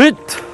히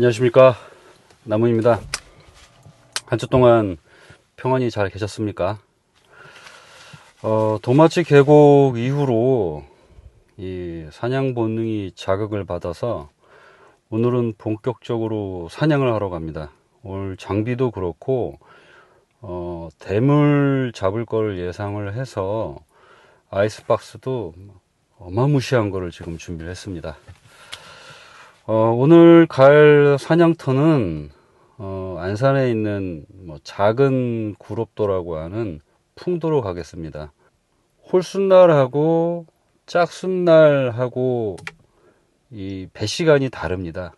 안녕하십니까. 나무입니다. 한 주 동안 평안히 잘 계셨습니까? 어, 도마치 계곡 이후로 이 사냥 본능이 자극을 받아서 오늘은 본격적으로 사냥을 하러 갑니다. 오늘 장비도 그렇고, 어, 대물 잡을 걸 예상을 해서 아이스박스도 어마무시한 거를 지금 준비를 했습니다. 어, 오늘 갈 사냥터는 어, 안산에 있는 뭐 작은 구롭도라고 하는 풍도로 가겠습니다. 홀순날하고 짝순날하고 이 배 시간이 다릅니다.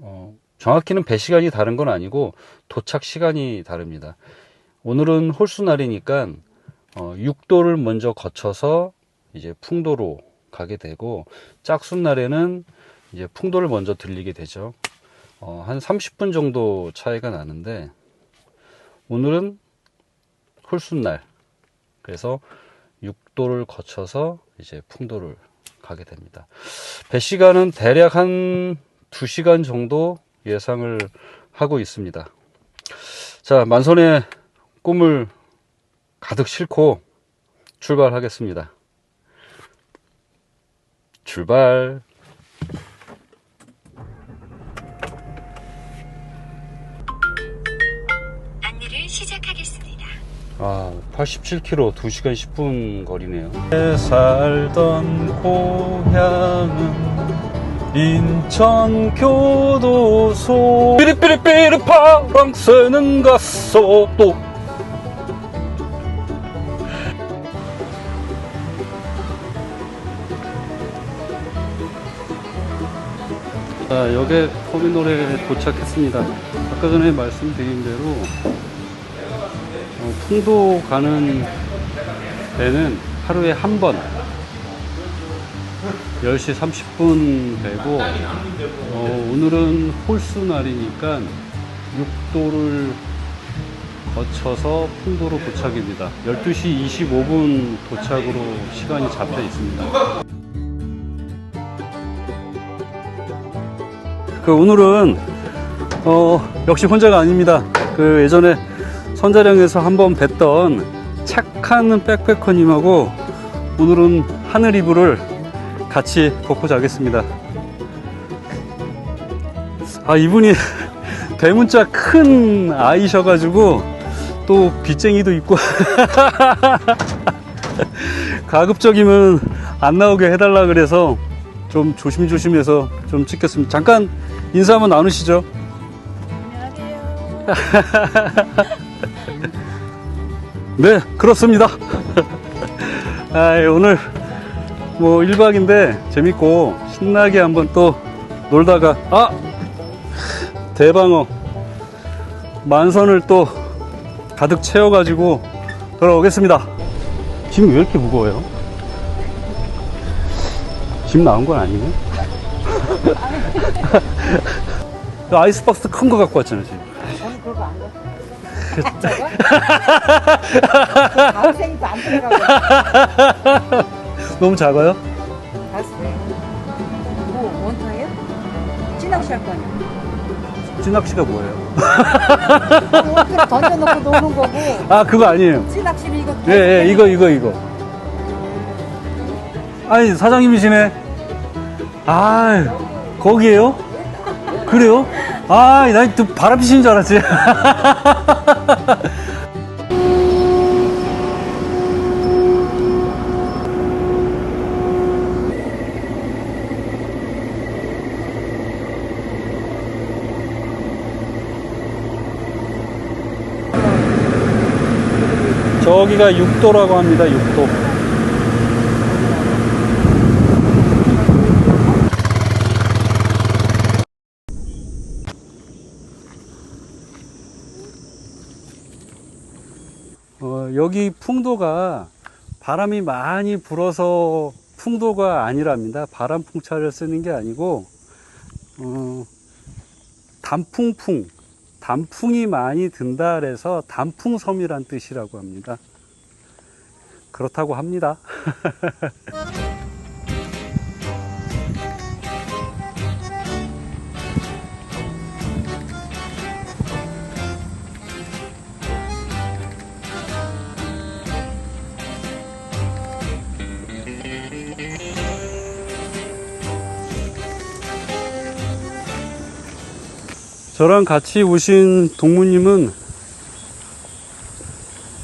어, 정확히는 배 시간이 다른 건 아니고 도착 시간이 다릅니다. 오늘은 홀수날이니까 어, 육도를 먼저 거쳐서 이제 풍도로 가게 되고 짝순날에는 이제 풍도를 먼저 들리게 되죠. 어, 한 30분 정도 차이가 나는데 오늘은 홀순날 그래서 육도를 거쳐서 이제 풍도를 가게 됩니다. 배 시간은 대략 한 2시간 정도 예상을 하고 있습니다. 자, 만선의 꿈을 가득 싣고 출발하겠습니다. 출발. 아, 87km 2시간 10분 거리네요. 살던 고향은 인천 교도소 삐리삐리삐리 파랑 새는 갔어 또 자, 역에 터미널에 도착했습니다. 아까 전에 말씀드린 대로 어, 풍도 가는 배는 하루에 한 번 10시 30분 배고 어, 오늘은 홀수 날이니까 육도를 거쳐서 풍도로 도착입니다. 12시 25분 도착으로 시간이 잡혀 있습니다. 그 오늘은 어, 역시 혼자가 아닙니다. 그 예전에 선자령에서 한번 뵀던 착한 백패커님하고 오늘은 하늘 이불을 같이 걷고 자겠습니다. 아, 이분이 대문자 큰 아이셔가지고 또 빚쟁이도 있고 가급적이면 안 나오게 해달라 그래서 좀 조심조심해서 좀 찍겠습니다. 잠깐 인사 한번 나누시죠. 네, 그렇습니다. 아, 오늘 뭐 1박인데 재밌고 신나게 한번 또 놀다가 아! 대방어 만선을 또 가득 채워가지고 돌아오겠습니다. 짐 왜 이렇게 무거워요? 짐 나온 건 아니네? 그 아이스박스 큰 거 갖고 왔잖아, 지금. 그거 안 들어가고. 너무 작아요? 가슴에. 뭐, 원터예요? 찌낚시 할 거 아니야? 찌낚시가 뭐예요? 아, 그거 아니에요. 찌낚시는 이거. 예, 예, 이거, 이거, 이거. 아니, 사장님이시네. 아, 거기에요? 그래요? 아, 난또 바람 피시는 줄 알았지. 저기가 6도라고 합니다 6도. 여기 풍도가 바람이 많이 불어서 풍도가 아니랍니다. 바람 풍차를 쓰는 게 아니고 어, 단풍풍, 단풍이 많이 든다 그래서 단풍섬이란 뜻이라고 합니다. 그렇다고 합니다. 저랑 같이 오신 동무님은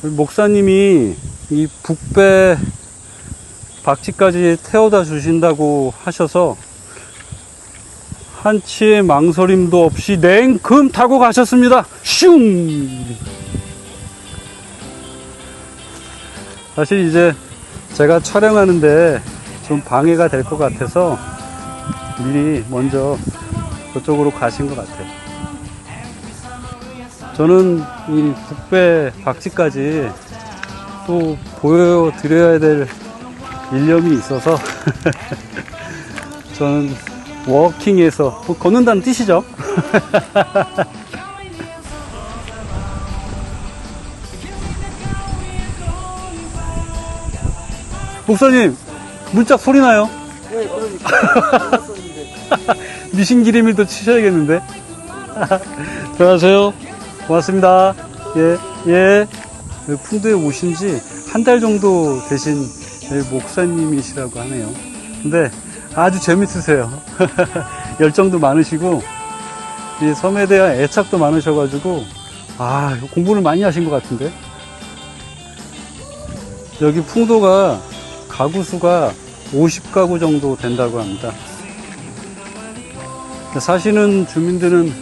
목사님이 이 북배 박지까지 태워다 주신다고 하셔서 한치의 망설임도 없이 냉큼 타고 가셨습니다. 슝! 사실 이제 제가 촬영하는데 좀 방해가 될 것 같아서 미리 먼저 그쪽으로 가신 것 같아요. 저는 이 북배 박지까지 또 보여드려야 될 일념이 있어서 저는 워킹에서 뭐 걷는다는 뜻이죠. 목사님 문짝 소리 나요? 네, 그러니까. 미신 기림을 또 치셔야겠는데. 들어가세요. 고맙습니다. 예, 예. 풍도에 오신 지 한 달 정도 되신 목사님이시라고 하네요. 근데 아주 재밌으세요. 열정도 많으시고, 이 섬에 대한 애착도 많으셔가지고, 아, 공부를 많이 하신 것 같은데. 여기 풍도가 가구 수가 50가구 정도 된다고 합니다. 사시는 주민들은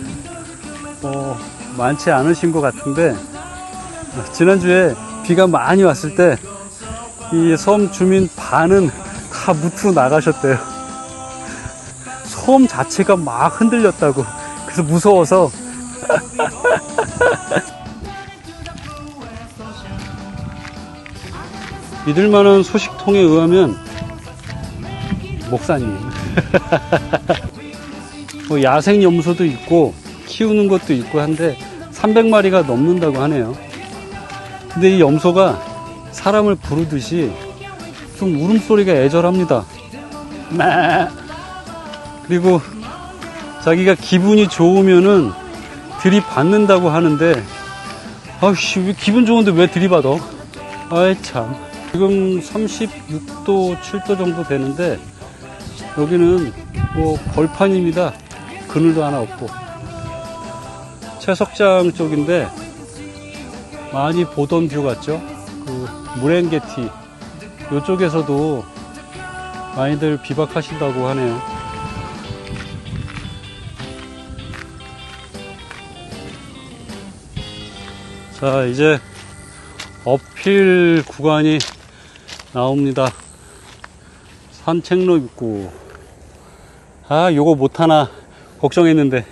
어, 많지 않으신 것 같은데 지난주에 비가 많이 왔을 때 이 섬 주민 반은 다 무트로 나가셨대요. 섬 자체가 막 흔들렸다고. 그래서 무서워서 믿을 만한 소식통에 의하면 목사님 뭐 야생 염소도 있고 키우는 것도 있고 한데 300마리가 넘는다고 하네요. 근데 이 염소가 사람을 부르듯이 좀 울음소리가 애절합니다. 매. 그리고 자기가 기분이 좋으면은 들이받는다고 하는데 아씨 왜 기분 좋은데 왜 들이받아? 아이 참. 지금 36도, 7도 정도 되는데 여기는 뭐 벌판입니다. 그늘도 하나 없고 채석장 쪽인데 많이 보던 뷰 같죠? 그 무랭게티 이쪽에서도 많이들 비박하신다고 하네요. 자 이제 어필 구간이 나옵니다. 산책로 있고 아 요거 못하나 걱정했는데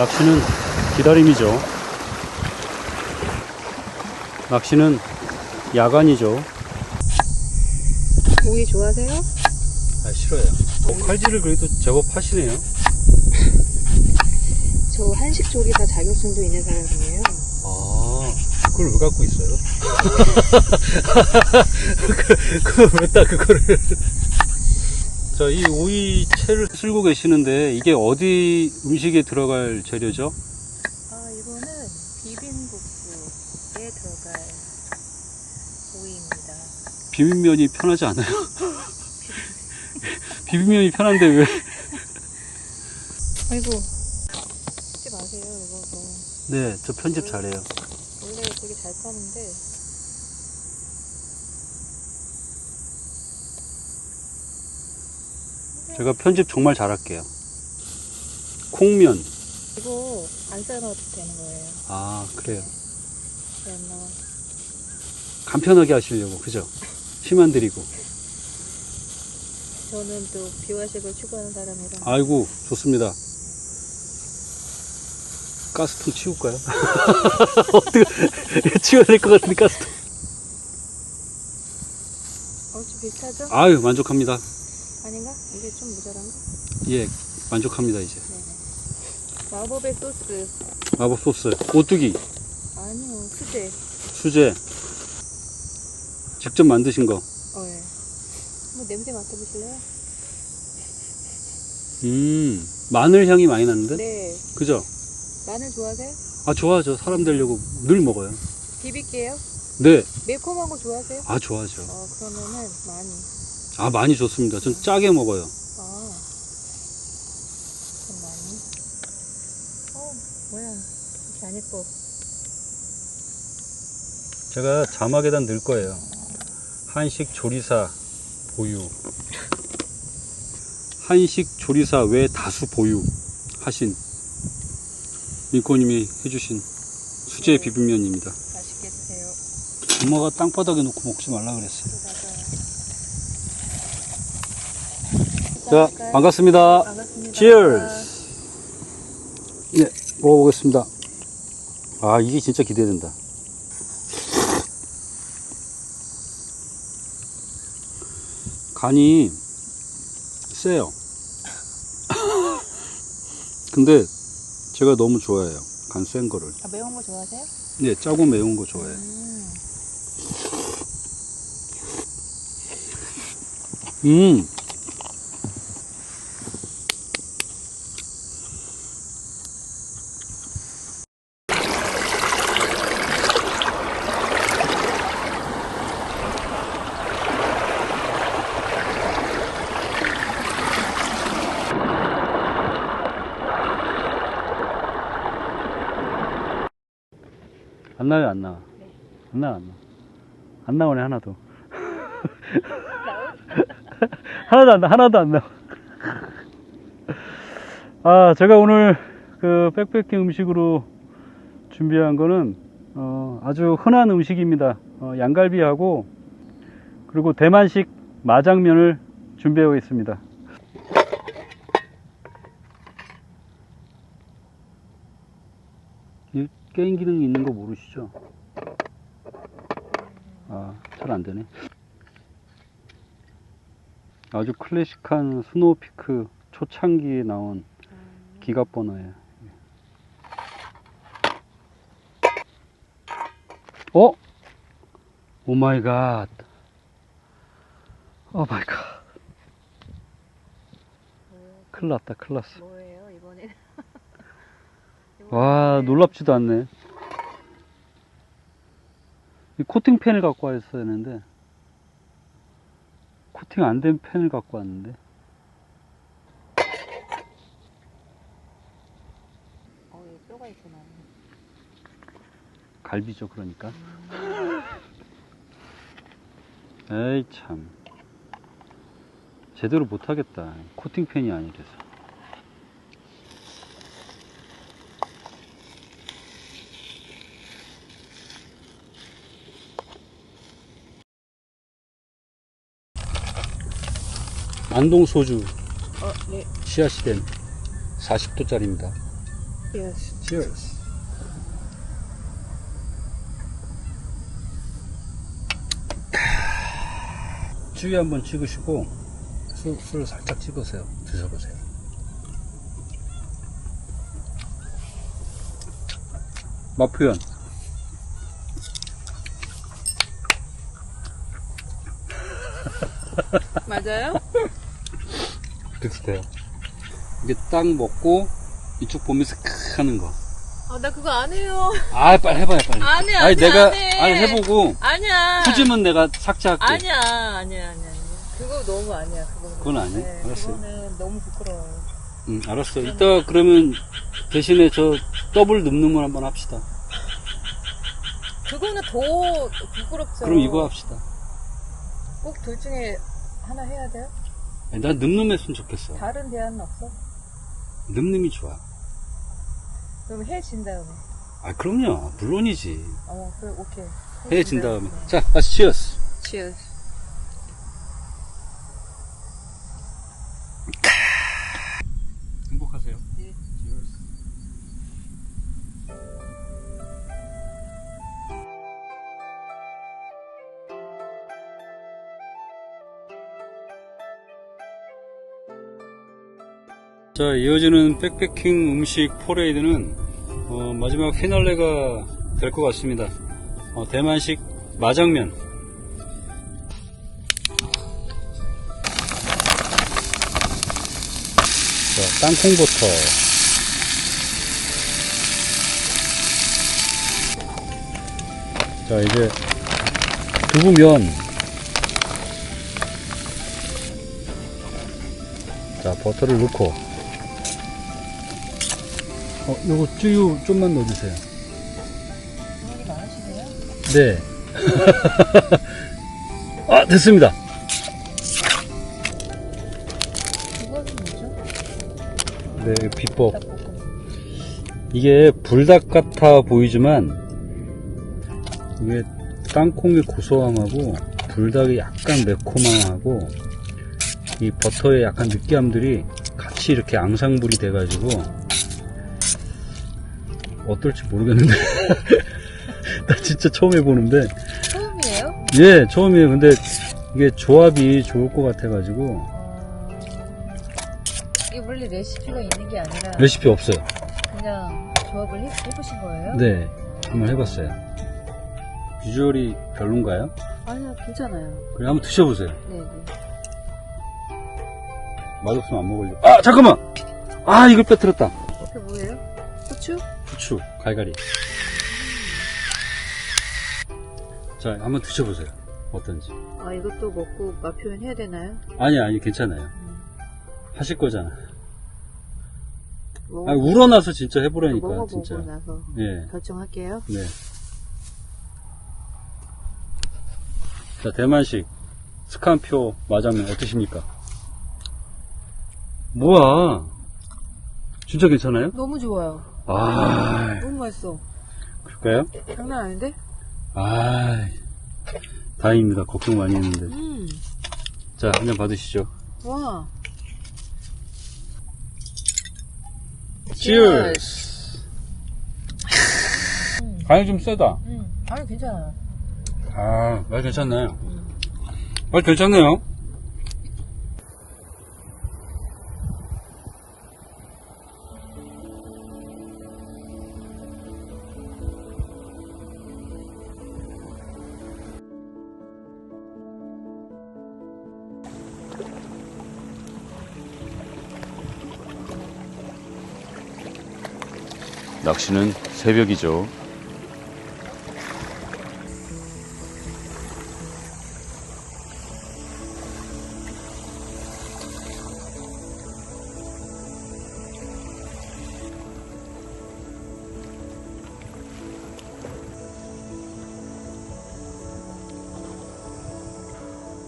낚시는 기다림이죠. 낚시는 야간이죠. 오이 좋아하세요? 아, 싫어요. 어, 칼질을 그래도 제법 하시네요. 저 한식 조리사 자격증도 있는 사람이에요. 아, 그걸 왜 갖고 있어요? 그- 그걸 왜딱 그거를. 자, 이 오이채를 쓸고 계시는데, 이게 어디 음식에 들어갈 재료죠? 아 이거는 비빔국수에 들어갈 오이입니다. 비빔면이 편하지 않아요? 비빔면이 편한데 왜? 아이고 찍지 마세요 이거 뭐 네, 저 편집 잘해요. 원래 되게 잘 타는데 제가 편집 정말 잘할게요. 콩면. 이거 안 삶아도 되는 거예요. 아, 그래요. 그러면 간편하게 하시려고, 그죠? 힘안 들이고. 저는 또 비화식을 추구하는 사람이라 아이고, 좋습니다. 가스통 치울까요? 어떻게, 치워야 될 것 같은데, 가스통. 어, 좀 비슷하죠? 아유, 만족합니다. 아닌가? 이게 좀 모자란가? 예, 만족합니다, 이제. 네네. 마법의 소스 마법 소스. 오뚜기, 아니요 수제 수제. 직접 만드신 거. 어 예. 한번 냄새 맡아보실래요? 음, 마늘 향이 많이 나는데? 네 그죠? 마늘 좋아하세요? 아, 좋아하죠. 사람 되려고 늘 먹어요. 비빌게요 네. 매콤한 거 좋아하세요? 아, 좋아하죠. 어 그러면은 많이 아, 많이 좋습니다. 전 짜게 먹어요. 아, 좀 많이. 어, 뭐야. 이렇게 안 예뻐. 제가 자막에다 넣을 거예요. 한식 조리사 보유. 한식 조리사 외 다수 보유 하신 민코님이 해주신 수제 비빔면입니다. 맛있게 드세요. 엄마가 땅바닥에 놓고 먹지 말라 그랬어요. 자, 반갑습니다. 반갑습니다. Cheers. 네, 먹어보겠습니다. 아, 이게 진짜 기대된다. 간이 세요. 근데 제가 너무 좋아해요. 간 센 거를. 아, 매운 거 좋아하세요? 네, 짜고 매운 거 좋아해요. 음. 음. 안 나요, 안 나와? 안 나와, 안 나와. 안 나오네, 하나도. 하나도 안 나, 하나도 안 나. 아, 제가 오늘 그 백패킹 음식으로 준비한 거는 어, 아주 흔한 음식입니다. 어, 양갈비하고 그리고 대만식 마장면을 준비하고 있습니다. 이 게임 기능이 있는 거 모르시죠? 아, 잘 안 되네. 아주 클래식한 스노우피크 초창기에 나온 기갑 번호예요. 어? 오 마이 갓. 오 마이 갓. 큰일 났다, 큰일 났어. 와, 놀랍지도 않네. 이 코팅 펜을 갖고 왔어야 했는데, 코팅 안 된 펜을 갖고 왔는데, 어, 여기 뼈가 있구나. 갈비죠, 그러니까. 에이, 참. 제대로 못하겠다. 코팅 펜이 아니라서. 안동 소주 어, 네. 씨앗이 된 40도짜리입니다. Yes. Cheers. 주위 한번 찍으시고 술, 술 살짝 찍으세요. 드셔보세요. 맛 표현. 맞아요? 비슷해요. 이게 딱 먹고 이쪽 보면서 크 하는 거. 아, 나 그거 안 해요. 아 빨리 해봐요 빨리. 안 해, 안 아니 해, 내가 안 해. 아니 해보고 아니야. 후지면 내가 삭제할게. 아니야, 아니야, 아니야, 아니야. 그거 너무 아니야, 그거. 그건 아니야? 네, 알았어요. 그거는 너무 부끄러워요. 응 알았어. 이따 그러면 대신에 저 더블 늠름을 한번 합시다. 그거는 더 부끄럽죠. 그럼 이거 합시다. 꼭 둘 중에 하나 해야 돼요? 아니, 난 늠름했으면 좋겠어. 다른 대안은 없어? 늠름이 좋아. 그럼 해진 다음에. 아 그럼요. 물론이지. 어, 그래, 오케이. 해진 다음에. 자, 다시 치어스. 행 자, 이어지는 백패킹 음식 포레이드는 어, 마지막 피날레가 될 것 같습니다. 어, 대만식 마장면. 자, 땅콩버터. 자, 이제 두부면. 자, 버터를 넣고. 어, 요거 쭈유 좀만 넣어주세요. 네. 아, 됐습니다. 네, 비법. 이게 불닭 같아 보이지만, 이게 땅콩의 고소함하고, 불닭이 약간 매콤함하고, 이 버터의 약간 느끼함들이 같이 이렇게 앙상블이 돼가지고, 어떨지 모르겠는데. 나 진짜 처음 해보는데, 처음이에요? 예, 처음이에요. 근데 이게 조합이 좋을 것 같아가지고, 어... 이게 원래 레시피가 있는 게 아니라 레시피 없어요. 그냥 조합을 해, 해보신 거예요? 네, 한번 해봤어요. 비주얼이 별론가요? 아니요, 괜찮아요. 그래, 한번 드셔보세요. 네 네. 맛없으면 안 먹을래. 아, 잠깐만! 아, 이걸 빼뜨렸다. 그게 뭐예요? 후추? 후추, 갈갈이. 자, 한번 드셔보세요. 어떤지. 아, 이것도 먹고 맛 표현해야 되나요? 아니, 아니, 괜찮아요. 하실 거잖아. 먹어, 아, 우러나서 진짜 해보라니까, 먹어보고 진짜. 나서 예, 결정할게요. 네. 자, 대만식 스칸표 마장면 어떠십니까? 뭐야? 진짜 괜찮아요? 너무 좋아요. 아, 너무 맛있어. 그럴까요? 장난 아닌데? 아, 다행입니다. 걱정 많이 했는데. 음, 자, 한 잔 받으시죠. 와. Cheers! 음, 간이 좀 세다. 음, 아니, 괜찮아요. 아, 맛 괜찮나요? 맛 괜찮네요. 낚시는 새벽이죠.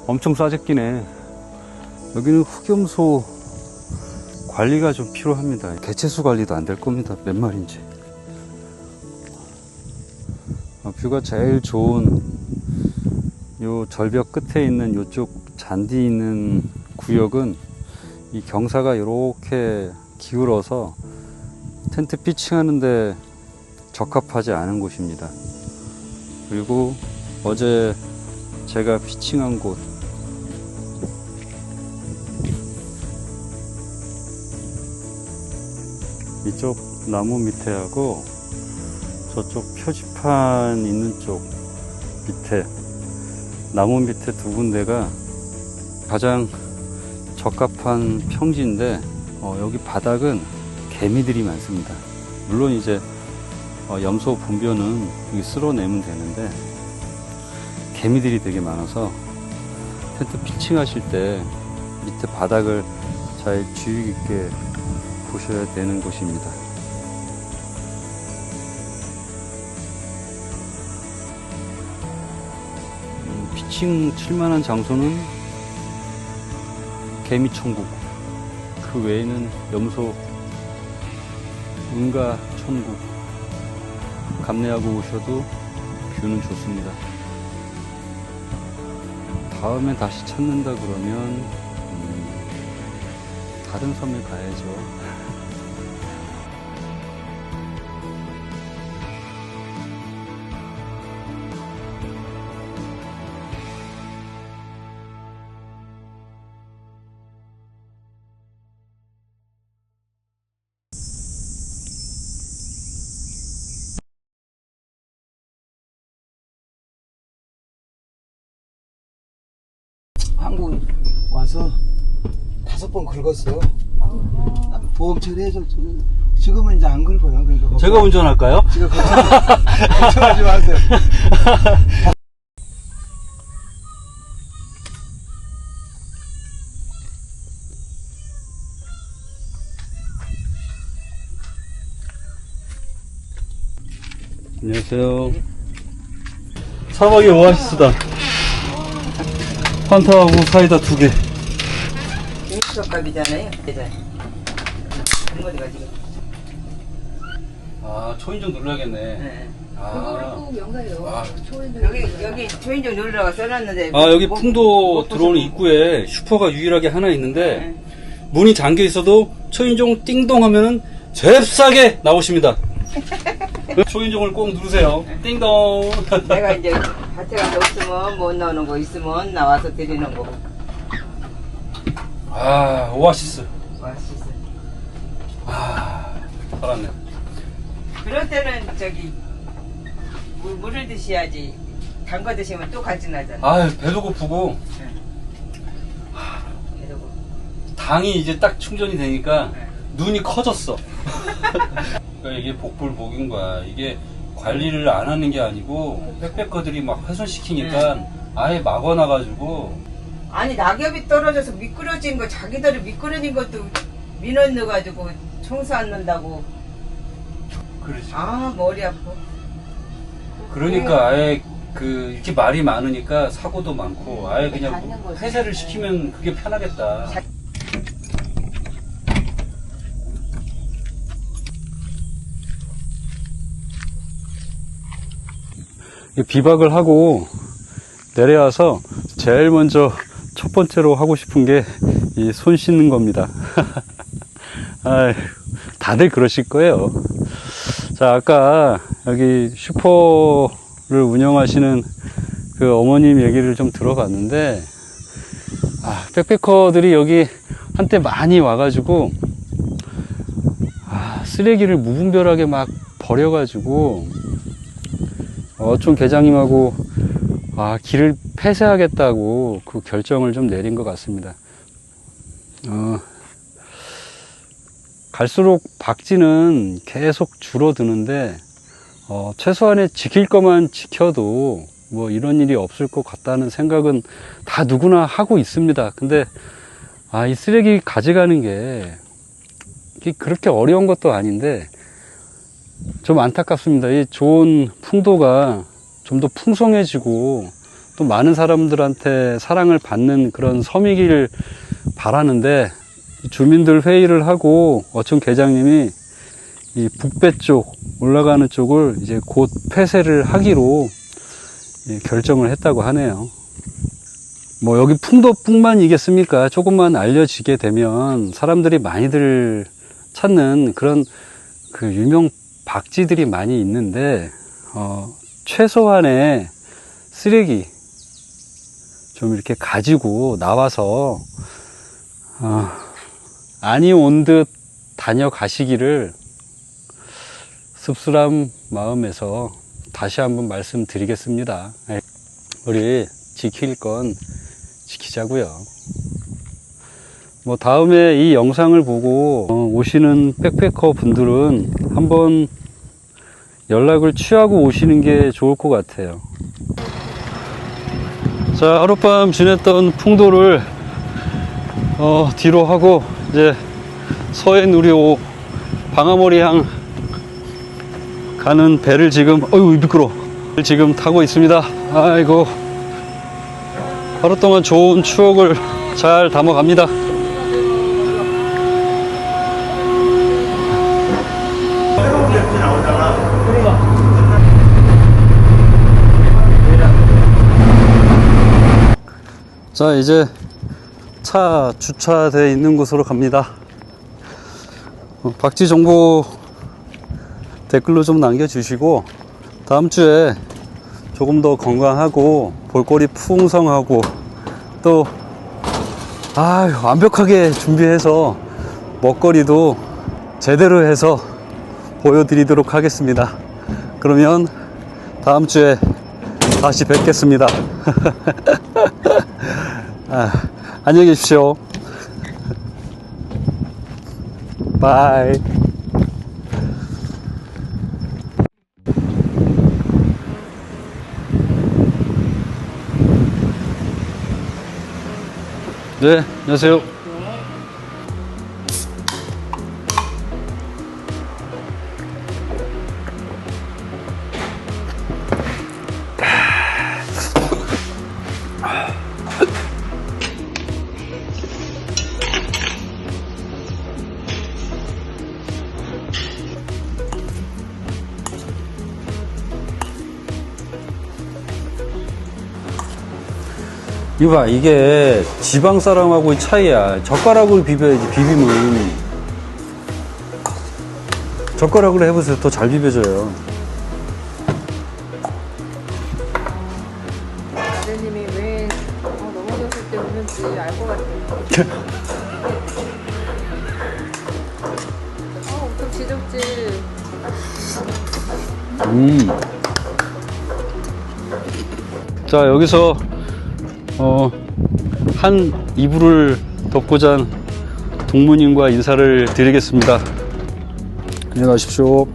엄청 싸제끼네. 여기는 흑염소 관리가 좀 필요합니다. 개체수 관리도 안 될 겁니다. 몇 마리인지. 뷰가 제일 좋은 요 절벽 끝에 있는 요쪽 잔디 있는 구역은 이 경사가 이렇게 기울어서 텐트 피칭하는데 적합하지 않은 곳입니다. 그리고 어제 제가 피칭한 곳 이쪽 나무 밑에 하고 저쪽 표지판 있는 쪽 밑에 나무 밑에 두 군데가 가장 적합한 평지인데 어, 여기 바닥은 개미들이 많습니다. 물론 이제 어, 염소 분변은 쓸어내면 되는데 개미들이 되게 많아서 텐트 피칭 하실 때 밑에 바닥을 잘 주의 깊게 보셔야 되는 곳입니다. 음, 피칭 칠만한 장소는 개미천국 그 외에는 염소 은가 천국 감내하고 오셔도 뷰는 좋습니다. 다음에 다시 찾는다 그러면 음, 다른 섬에 가야죠. 긁었어요. 보험 처리해서 지금 지금은 이제 안 긁어요. 그러니까 걱정- 제가 운전할까요? 지금 걱정, 걱정하지 마세요. 안녕하세요. 사막의 오아시스다. 환타하고 사이다 두 개. 그죠? 어디가 지금? 아, 초인종 눌러야겠네. 네. 아, 연가요. 여기 여기 초인종 누르라고 써놨는데. 아, 여기 못- 풍도 못 들어오는 보셔서- 입구에 슈퍼가 유일하게 하나 있는데, 네. 문이 잠겨 있어도 초인종 띵동 하면은 잽싸게 나오십니다. 초인종을 꼭 누르세요. 띵동. 내가 이제 밭에 가서 없으면 못 나오는 거 있으면 나와서 드리는 거고. 아, 오아시스. 맛있어. 아, 살았네. 그럴 때는 저기 물, 물을 드셔야지. 단 거 드시면 또 갈증나잖아. 아, 배도 고프고, 그래도 당이 이제 딱 충전이 되니까 네. 눈이 커졌어. 그러니까 이게 복불복인 거야. 이게 관리를 안 하는 게 아니고 백패커들이 막 훼손시키니까 네. 아예 막아놔가지고 아니 낙엽이 떨어져서 미끄러진 거 자기들이 미끄러진 것도 민원 넣어가지고 청소 안 넣는다고. 그러지. 아 머리 아파. 그러니까 아예 그 이렇게 말이 많으니까 사고도 많고 아예 그냥 닿는 거지. 폐쇄를 시키면 그게 편하겠다. 비박을 하고 내려와서 제일 먼저 첫 번째로 하고 싶은 게 이 손 씻는 겁니다. 아휴, 다들 그러실 거예요. 자, 아까 여기 슈퍼를 운영하시는 그 어머님 얘기를 좀 들어봤는데, 아, 백패커들이 여기 한때 많이 와가지고, 아, 쓰레기를 무분별하게 막 버려가지고, 어촌 계장님하고, 아, 길을 폐쇄하겠다고 그 결정을 좀 내린 것 같습니다. 어, 갈수록 박쥐는 계속 줄어드는데 어, 최소한의 지킬 것만 지켜도 뭐 이런 일이 없을 것 같다는 생각은 다 누구나 하고 있습니다. 근데 아, 이 쓰레기 가져가는 게 그렇게 어려운 것도 아닌데 좀 안타깝습니다. 이 좋은 풍도가 좀 더 풍성해지고 또 많은 사람들한테 사랑을 받는 그런 섬이길 바라는데 주민들 회의를 하고 어촌 계장님이 이 북배 쪽 올라가는 쪽을 이제 곧 폐쇄를 하기로 예, 결정을 했다고 하네요. 뭐 여기 풍도뿐만이겠습니까? 조금만 알려지게 되면 사람들이 많이들 찾는 그런 그 유명 박쥐들이 많이 있는데 어, 최소한의 쓰레기 좀 이렇게 가지고 나와서 어, 아니 온 듯 다녀가시기를 씁쓸한 마음에서 다시 한번 말씀드리겠습니다. 예, 우리 지킬 건 지키자고요. 뭐 다음에 이 영상을 보고 어, 오시는 백패커 분들은 한번 연락을 취하고 오시는 게 좋을 것 같아요. 자, 하룻밤 지냈던 풍도를 어, 뒤로 하고 이제 서해 누리호 방아머리 향 가는 배를 지금 어유 미끄러 지금 타고 있습니다. 아이고 하루 동안 좋은 추억을 잘 담아갑니다. 자 이제 차 주차되어 있는 곳으로 갑니다. 어, 박지 정보 댓글로 좀 남겨주시고 다음 주에 조금 더 건강하고 볼거리 풍성하고 또 아유, 완벽하게 준비해서 먹거리도 제대로 해서 보여드리도록 하겠습니다. 그러면 다음 주에 다시 뵙겠습니다. 아, 안녕히 계십시오. 바이. 네, 안녕하세요. 이봐, 이게 지방 사람하고의 차이야. 젓가락으로 비벼야지, 비빔은. 젓가락으로 해보세요. 더 잘 비벼져요. 아드님이 왜 어, 넘어졌을 때 우는지 알 것 같아요. 어, 엄청 지적질. 음. 자, 여기서, 어, 한 이불을 덮고 잔 동무님과 인사를 드리겠습니다. 안녕하십시오.